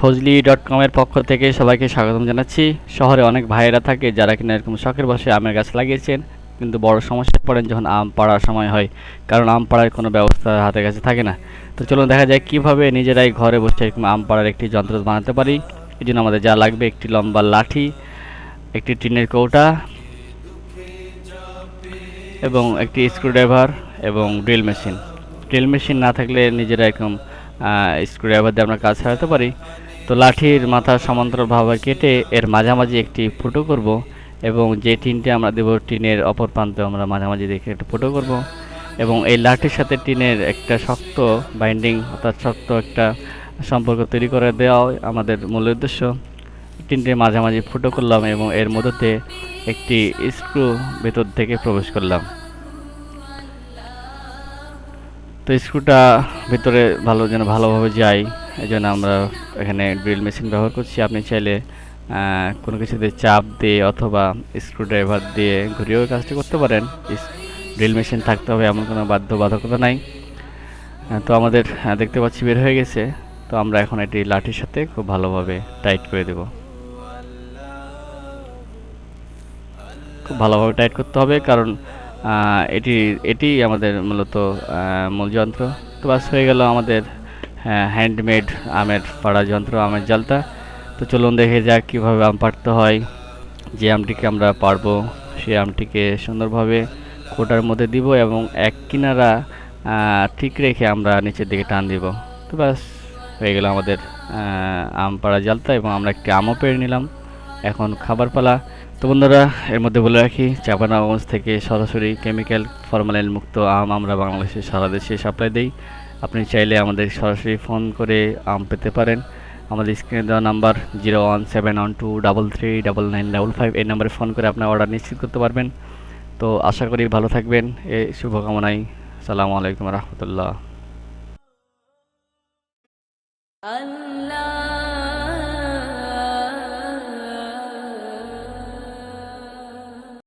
ফজলি dot কমের পক্ষ থেকে সবাইকে স্বাগতম জানাচ্ছি। শহরে অনেক ভাইয়েরা থাকে যারা কিনা এরকম শখের বসে আমের গাছ লাগিয়েছেন, কিন্তু বড় সমস্যায় পড়েন যখন আম পাড়ার সময় হয়, কারণ আম পাড়ার কোনো ব্যবস্থা হাতের কাছে থাকে না। তো চলুন দেখা যায় কীভাবে নিজেরাই ঘরে বসে এরকম আম পাড়ার একটি যন্ত্র বানাতে পারি। এই জন্য আমাদের যা লাগবে একটি লম্বা লাঠি, একটি টিনের কৌটা এবং একটি স্ক্রুড্রাইভার এবং ড্রিল মেশিন ড্রিল মেশিন না থাকলে নিজেরা এরকম স্ক্রুড্রাইভার দিয়ে আমরা কাজ চালাতে পারি। তো লাঠির মাথা সমান্তরালভাবে কেটে এর মাঝামাঝি একটি ফুটো করব এবং যে টিনটি আমরা দেবো টিনের অপর প্রান্তে আমরা মাঝামাঝি দেখে একটা ফুটো করব এবং এই লাঠির সাথে টিনের একটা শক্ত বাইন্ডিং অর্থাৎ শক্ত একটা সম্পর্ক তৈরি করে দেওয়া আমাদের মূল উদ্দেশ্য। টিনটির মাঝামাঝি ফুটো করলাম এবং এর মধ্যে একটি স্ক্রু ভেতর থেকে প্রবেশ করলাম। তো স্ক্রুটা ভিতরে ভালো যেন ভালোভাবে যায় এই জন্য আমরা এখানে ড্রিল মেশিন ব্যবহার করছি। আপনি চাইলে কোনো কিছুতে চাপ দিয়ে অথবা স্ক্রুড্রাইভার দিয়ে ঘুরিয়েও কাজটি করতে পারেন। ড্রিল মেশিন থাকতে হবে এমন কোনো বাধ্যবাধকতা নাই। তো আমাদের দেখতে পাচ্ছি বের হয়ে গেছে। তো আমরা এখন এটি লাঠির সাথে খুব ভালোভাবে টাইট করে দেব। খুব ভালোভাবে টাইট করতে হবে, কারণ এটি এটি আমাদের মূলত মূল যন্ত্র। তো বাস হয়ে গেল আমাদের হ্যান্ডমেড আমের পাড়া যন্ত্র, আমের জালটা। তো চলুন দেখে যাক কীভাবে আম পাড়তে হয়। যে আমটিকে আমরা পারব সেই আমটিকে সুন্দরভাবে কোটার মধ্যে দিব এবং এক কিনারা ঠিক রেখে আমরা নিচের দিকে টান দিব। তো ব্যাস, হয়ে গেল আমাদের আম পাড়া জালতা এবং আমরা একটি আমও পেরে নিলাম। এখন খাবার পালা। তো বন্ধুরা, এর মধ্যে বলে রাখি, চাপানাগঞ্জ থেকে সরাসরি কেমিক্যাল ফরমালিন মুক্ত আম আমরা বাংলাদেশে সারা দেশে সাপ্লাই দিই। আপনি চাইলে আমাদের সরাসরি ফোন করে আম পেতে পারেন। আমাদের স্ক্রিনে দেওয়া number zero one seven one two double three double nine double five এই নাম্বারে ফোন করে আপনার অর্ডার নিশ্চিত করতে পারবেন। তো আশা করি ভালো থাকবেন। এই শুভকামনাই সালামু আলাইকুম রহমতুল্লাহ। আল্লাহ